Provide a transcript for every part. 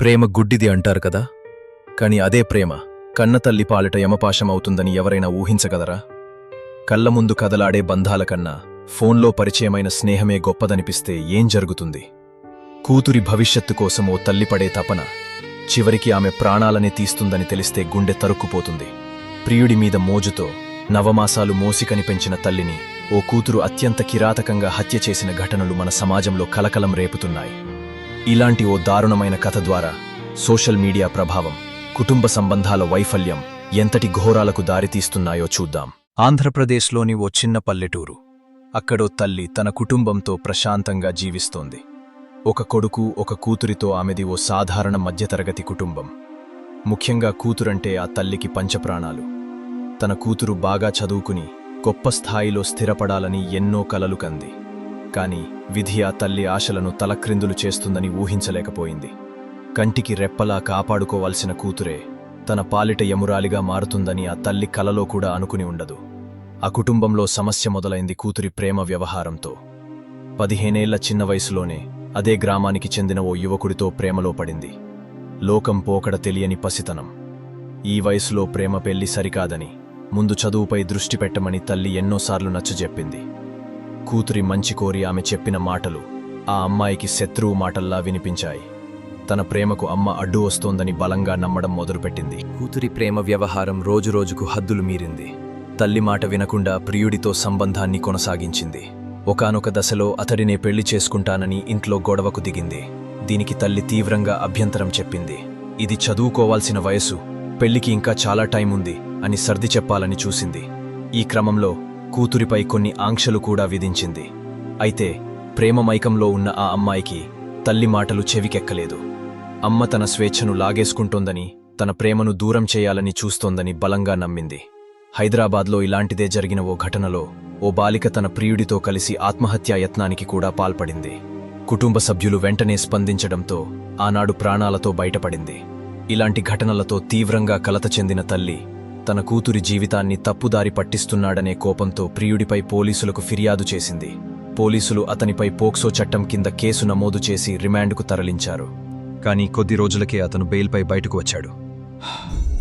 ప్రేమ గుడ్డిది అంటారు కదా. కాని అదే ప్రేమ కన్నతల్లి పాలిట యమపాశమవుతుందని ఎవరైనా ఊహించగలరా? కళ్ళ ముందు కదలాడే బంధాల కన్నా ఫోన్లో పరిచయమైన స్నేహమే గొప్పదనిపిస్తే ఏం జరుగుతుంది? కూతురి భవిష్యత్తు కోసం ఓ తల్లిపడే తపన చివరికి ఆమె ప్రాణాలనే తీస్తుందని తెలిస్తే గుండె తరుక్కుపోతుంది. ప్రియుడి మీద మోజుతో నవమాసాలు మోసికని పెంచిన తల్లిని ఓ కూతురు అత్యంత కిరాతకంగా హత్య చేసిన ఘటనలు మన సమాజంలో కలకలం రేపుతున్నాయి. ఇలాంటి ఓ దారుణమైన కథ ద్వారా సోషల్ మీడియా ప్రభావం కుటుంబ సంబంధాల వైఫల్యం ఎంతటి ఘోరాలకు దారితీస్తున్నాయో చూద్దాం. ఆంధ్రప్రదేశ్లోని ఓ చిన్న పల్లెటూరు. అక్కడో తల్లి తన కుటుంబంతో ప్రశాంతంగా జీవిస్తోంది. ఒక కొడుకు ఒక కూతురితో ఆమెది ఓ సాధారణ మధ్యతరగతి కుటుంబం. ముఖ్యంగా కూతురంటే ఆ తల్లికి పంచప్రాణాలు. తన కూతురు బాగా చదువుకుని గొప్ప స్థాయిలో స్థిరపడాలని ఎన్నో కలలు కంది. కాని విధి ఆ తల్లి ఆశలను తలక్రిందులు చేస్తుందని ఊహించలేకపోయింది. కంటికి రెప్పలా కాపాడుకోవాల్సిన కూతురే తన పాలిట యమురాలిగా మారుతుందని ఆ తల్లి కలలో కూడా అనుకుని ఉండదు. ఆ కుటుంబంలో సమస్య మొదలైంది కూతురి ప్రేమ వ్యవహారంతో. పదిహేనేళ్ళ చిన్న వయసులోనే అదే గ్రామానికి చెందిన ఓ యువకుడితో ప్రేమలో పడింది. లోకం పోకడ తెలియని పసితనం. ఈ వయసులో ప్రేమ పెళ్ళి సరికాదని ముందు చదువుపై దృష్టి పెట్టమని తల్లి ఎన్నోసార్లు నచ్చజెప్పింది. కూతురి మంచి కోరి ఆమె చెప్పిన మాటలు ఆ అమ్మాయికి శత్రువు మాటల్లా వినిపించాయి. తన ప్రేమకు అమ్మ అడ్డు వస్తోందని బలంగా నమ్మడం మొదలుపెట్టింది. కూతురి ప్రేమ వ్యవహారం రోజురోజుకు హద్దులు మీరింది. తల్లి మాట వినకుండా ప్రియుడితో సంబంధాన్ని కొనసాగించింది. ఒకానొక దశలో అతడినే పెళ్ళి చేసుకుంటానని ఇంట్లో గొడవకు దిగింది. దీనికి తల్లి తీవ్రంగా అభ్యంతరం చెప్పింది. ఇది చదువుకోవాల్సిన వయసు పెళ్ళికి ఇంకా చాలా టైం ఉంది అని సర్ది చెప్పాలని చూసింది. ఈ క్రమంలో కూతురిపై కొన్ని ఆంక్షలు కూడా విధించింది. అయితే ప్రేమ మైకంలో ఉన్న ఆ అమ్మాయికి తల్లి మాటలు చెవికెక్కలేదు. అమ్మ తన స్వేచ్ఛను లాగేసుకుంటోందని తన ప్రేమను దూరం చేయాలని చూస్తోందని బలంగా నమ్మింది. హైదరాబాద్లో ఇలాంటిదే జరిగిన ఓ ఘటనలో ఓ బాలిక తన ప్రియుడితో కలిసి ఆత్మహత్యాయత్నానికి కూడా పాల్పడింది. కుటుంబ సభ్యులు వెంటనే స్పందించడంతో ఆనాడు ప్రాణాలతో బయటపడింది. ఇలాంటి ఘటనలతో తీవ్రంగా కలత చెందిన తల్లి తన కూతురి జీవితాన్ని తప్పుదారి పట్టిస్తున్నాడనే కోపంతో ప్రియుడిపై పోలీసులకు ఫిర్యాదు చేసింది. పోలీసులు అతనిపై పోక్సో చట్టం కింద కేసు నమోదు చేసి రిమాండ్కు తరలించారు. కానీ కొద్ది రోజులకే అతను బెయిల్పై బయటకు వచ్చాడు.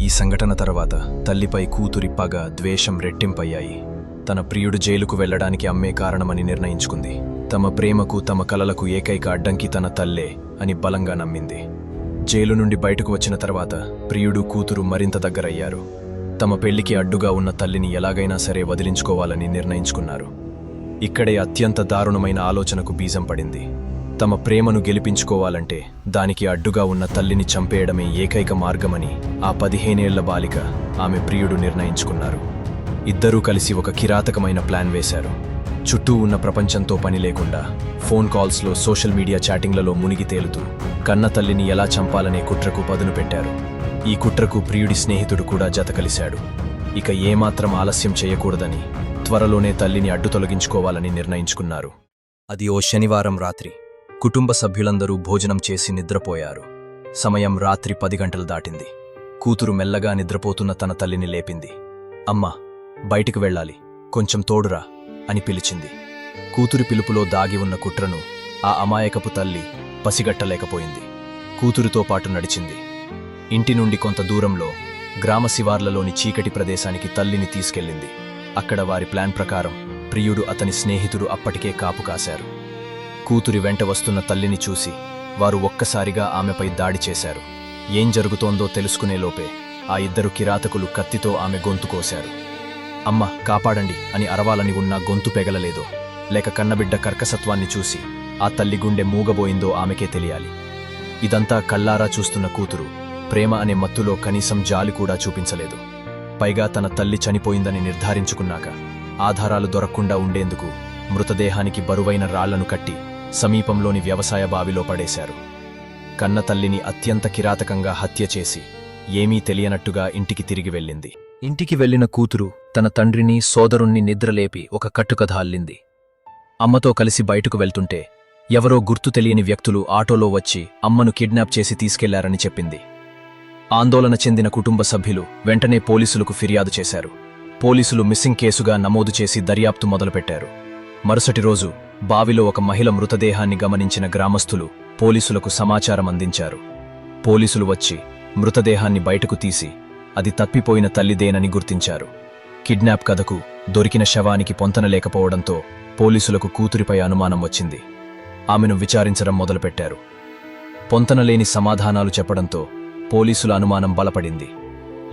ఈ సంఘటన తర్వాత తల్లిపై కూతురి పగ ద్వేషం రెట్టింపయ్యాయి. తన ప్రియుడు జైలుకు వెళ్ళడానికి అమ్మే కారణమని నిర్ణయించుకుంది. తమ ప్రేమకు తమ కలలకు ఏకైక అడ్డంకి తన తల్లే అని బలంగా నమ్మింది. జైలు నుండి బయటకు వచ్చిన తర్వాత ప్రియుడు కూతురు మరింత దగ్గరయ్యారు. తమ పెళ్ళికి అడ్డుగా ఉన్న తల్లిని ఎలాగైనా సరే వదిలించుకోవాలని నిర్ణయించుకున్నారు. ఇక్కడే అత్యంత దారుణమైన ఆలోచనకు బీజం పడింది. తమ ప్రేమను గెలిపించుకోవాలంటే దానికి అడ్డుగా ఉన్న తల్లిని చంపేయడమే ఏకైక మార్గమని ఆ పదిహేనేళ్ళ బాలిక ఆమె ప్రియుడు నిర్ణయించుకున్నారు. ఇద్దరూ కలిసి ఒక కిరాతకమైన ప్లాన్ వేశారు. చుట్టూ ఉన్న ప్రపంచంతో పని లేకుండా ఫోన్ కాల్స్లో సోషల్ మీడియా చాటింగ్లలో మునిగి తేలుతూ కన్న తల్లిని ఎలా చంపాలనే కుట్రకు పదును పెట్టారు. ఈ కుట్రకు ప్రియుడి స్నేహితుడు కూడా జత కలిశాడు. ఇక ఏమాత్రం ఆలస్యం చేయకూడదని త్వరలోనే తల్లిని అడ్డు తొలగించుకోవాలని నిర్ణయించుకున్నారు. అది ఓ శనివారం రాత్రి. కుటుంబ సభ్యులందరూ భోజనం చేసి నిద్రపోయారు. సమయం రాత్రి పది గంటలు దాటింది. కూతురు మెల్లగా నిద్రపోతున్న తన తల్లిని లేపింది. అమ్మా బయటికి వెళ్ళాలి. కొంచెం తోడురా అని పిలిచింది. కూతురి పిలుపులో దాగి ఉన్న కుట్రను ఆ అమాయకపు తల్లి పసిగట్టలేకపోయింది. కూతురుతో పాటు నడిచింది. ఇంటి నుండి కొంత దూరంలో గ్రామ శివార్లలోని చీకటి ప్రదేశానికి తల్లిని తీసుకెళ్ళింది. అక్కడ వారి ప్లాన్ ప్రకారం ప్రియుడు అతని స్నేహితుడు అప్పటికే కాపు కాశారు. కూతురి వెంట వస్తున్న తల్లిని చూసి వారు ఒక్కసారిగా ఆమెపై దాడి చేశారు. ఏం జరుగుతోందో తెలుసుకునేలోపే ఆ ఇద్దరు కిరాతకులు కత్తితో ఆమె గొంతు కోశారు. అమ్మ కాపాడండి అని అరవాలని ఉన్నా గొంతు పెగలలేదో. లేక కన్నబిడ్డ కర్కసత్వాన్ని చూసి ఆ తల్లి గుండె మూగబోయిందో ఆమెకే తెలియాలి. ఇదంతా కల్లారా చూస్తున్న కూతురు ప్రేమ అనే మత్తులో కనీసం జాలి కూడా చూపించలేదు. పైగా తన తల్లి చనిపోయిందని నిర్ధారించుకున్నాక ఆధారాలు దొరక్కుండా ఉండేందుకు మృతదేహానికి బరువైన రాళ్ళను కట్టి సమీపంలోని వ్యవసాయ బావిలో పడేశారు. కన్న తల్లిని అత్యంత కిరాతకంగా హత్య చేసి ఏమీ తెలియనట్టుగా ఇంటికి తిరిగి వెళ్ళింది. ఇంటికి వెళ్ళిన కూతురు తన తండ్రిని సోదరుణ్ణి నిద్రలేపి ఒక కట్టుకథ అల్లింది అమ్మతో కలిసి బయటకు వెళ్తుంటే ఎవరో గుర్తు తెలియని వ్యక్తులు ఆటోలో వచ్చి అమ్మను కిడ్నాప్ చేసి తీసుకెళ్ళారని చెప్పింది. ఆందోళన చెందిన కుటుంబ సభ్యులు వెంటనే పోలీసులకు ఫిర్యాదు చేశారు. పోలీసులు మిస్సింగ్ కేసుగా నమోదు చేసి దర్యాప్తు మొదలుపెట్టారు. మరుసటి రోజు బావిలో ఒక మహిళ మృతదేహాన్ని గమనించిన గ్రామస్తులు పోలీసులకు సమాచారం అందించారు. పోలీసులు వచ్చి మృతదేహాన్ని బయటకు తీసి అది తప్పిపోయిన తల్లిదేనని గుర్తించారు. కిడ్నాప్ కథకు దొరికిన శవానికి పొంతన లేకపోవడంతో పోలీసులకు కూతురిపై అనుమానం వచ్చింది. ఆమెను విచారించడం మొదలుపెట్టారు. పొంతనలేని సమాధానాలు చెప్పడంతో పోలీసుల అనుమానం బలపడింది.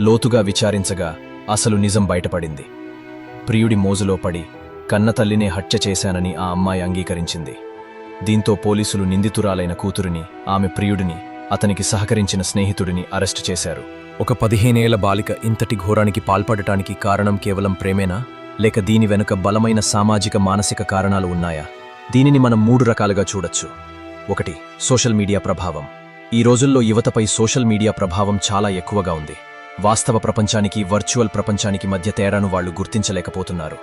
లోతుగా విచారించగా అసలు నిజం బయటపడింది. ప్రియుడి మోజులో పడి కన్నతల్లినే హత్య చేశానని ఆ అమ్మాయి అంగీకరించింది. దీంతో పోలీసులు నిందితురాలైన కూతురిని ఆమె ప్రియుడిని అతనికి సహకరించిన స్నేహితుడిని అరెస్టు చేశారు. ఒక పదిహేనేళ్ళ బాలిక ఇంతటి ఘోరానికి పాల్పడటానికి కారణం కేవలం ప్రేమేనా? లేక దీని వెనుక బలమైన సామాజిక మానసిక కారణాలు ఉన్నాయా? దీనిని మనం మూడు రకాలుగా చూడొచ్చు. ఒకటి సోషల్ మీడియా ప్రభావం. ఈ రోజుల్లో యువతపై సోషల్ మీడియా ప్రభావం చాలా ఎక్కువగా ఉంది. వాస్తవ ప్రపంచానికి వర్చువల్ ప్రపంచానికి మధ్య తేడాను వాళ్ళు గుర్తించలేకపోతున్నారు.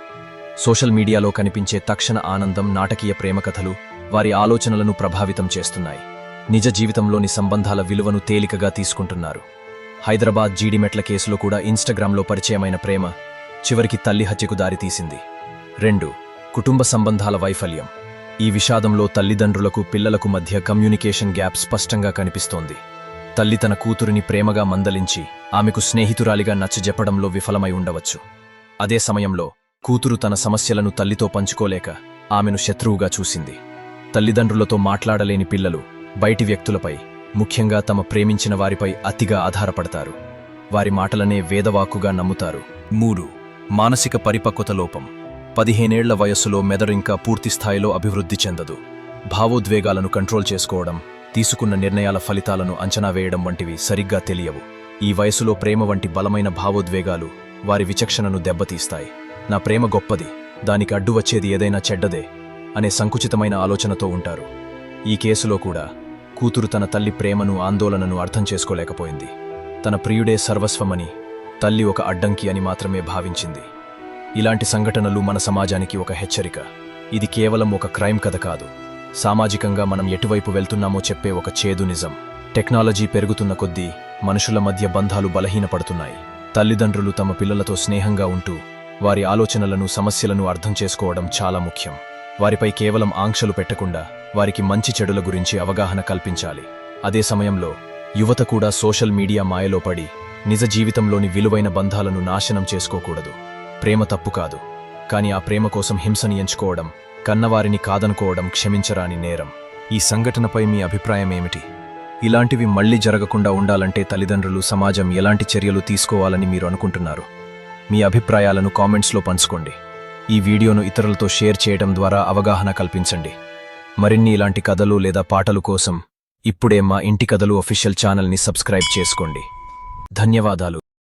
సోషల్ మీడియాలో కనిపించే తక్షణ ఆనందం నాటకీయ ప్రేమకథలు వారి ఆలోచనలను ప్రభావితం చేస్తున్నాయి. నిజ జీవితంలోని సంబంధాల విలువను తేలికగా తీసుకుంటున్నారు. హైదరాబాద్ జీడిమెట్ల కేసులో కూడా ఇన్స్టాగ్రామ్లో పరిచయమైన ప్రేమ చివరికి తల్లి హత్యకు దారితీసింది. రెండు కుటుంబ సంబంధాల వైఫల్యం. ఈ విషాదంలో తల్లిదండ్రులకు పిల్లలకు మధ్య కమ్యూనికేషన్ గ్యాప్ స్పష్టంగా కనిపిస్తోంది. తల్లి తన కూతురిని ప్రేమగా మందలించి ఆమెకు స్నేహితురాలిగా నచ్చజెప్పడంలో విఫలమై ఉండవచ్చు. అదే సమయంలో కూతురు తన సమస్యలను తల్లితో పంచుకోలేక ఆమెను శత్రువుగా చూసింది. తల్లిదండ్రులతో మాట్లాడలేని పిల్లలు బయటి వ్యక్తులపై ముఖ్యంగా తమ ప్రేమించిన వారిపై అతిగా ఆధారపడతారు. వారి మాటలనే వేదవాక్కుగా నమ్ముతారు. మూడు మానసిక పరిపక్వత లోపం. పదిహేనేళ్ళ వయస్సులో మెదడు ఇంకా పూర్తి స్థాయిలో అభివృద్ధి చెందదు. భావోద్వేగాలను కంట్రోల్ చేసుకోవడం తీసుకున్న నిర్ణయాల ఫలితాలను అంచనా వేయడం వంటివి సరిగ్గా తెలియవు. ఈ వయసులో ప్రేమ వంటి బలమైన భావోద్వేగాలు వారి విచక్షణను దెబ్బతీస్తాయి. నా ప్రేమ గొప్పది దానికి అడ్డు వచ్చేది ఏదైనా చెడ్డదే అనే సంకుచితమైన ఆలోచనతో ఉంటారు. ఈ కేసులో కూడా కూతురు తన తల్లి ప్రేమను ఆందోళనను అర్థం చేసుకోలేకపోయింది. తన ప్రియుడే సర్వస్వమని తల్లి ఒక అడ్డంకి అని మాత్రమే భావించింది. ఇలాంటి సంఘటనలు మన సమాజానికి ఒక హెచ్చరిక. ఇది కేవలం ఒక క్రైమ్ కథ కాదు. సామాజికంగా మనం ఎటువైపు వెళ్తున్నామో చెప్పే ఒక చేదు నిజం. టెక్నాలజీ పెరుగుతున్న కొద్దీ మనుషుల మధ్య బంధాలు బలహీనపడుతున్నాయి. తల్లిదండ్రులు తమ పిల్లలతో స్నేహంగా ఉంటూ వారి ఆలోచనలను సమస్యలను అర్థం చేసుకోవడం చాలా ముఖ్యం. వారిపై కేవలం ఆంక్షలు పెట్టకుండా వారికి మంచి చెడుల గురించి అవగాహన కల్పించాలి. అదే సమయంలో యువత కూడా సోషల్ మీడియా మాయలో పడి నిజ జీవితంలోని విలువైన బంధాలను నాశనం చేసుకోకూడదు. ప్రేమ తప్పు కాదు. కాని ఆ ప్రేమ కోసం హింసని ఎంచుకోవడం కన్నవారిని కాదనుకోవడం క్షమించరాని నేరం. ఈ సంఘటనపై మీ అభిప్రాయం ఏమిటి? ఇలాంటివి మళ్ళీ జరగకుండా ఉండాలంటే తల్లిదండ్రులు సమాజం ఎలాంటి చర్యలు తీసుకోవాలని మీరు అనుకుంటున్నారు? మీ అభిప్రాయాలను కామెంట్స్లో పంచుకోండి. ఈ వీడియోను ఇతరులతో షేర్ చేయడం ద్వారా అవగాహన కల్పించండి. మరిన్ని ఇలాంటి కథలు లేదా పాటలు కోసం ఇప్పుడే మా ఇంటి కథలు అఫీషియల్ ఛానల్ని సబ్స్క్రైబ్ చేసుకోండి. ధన్యవాదాలు.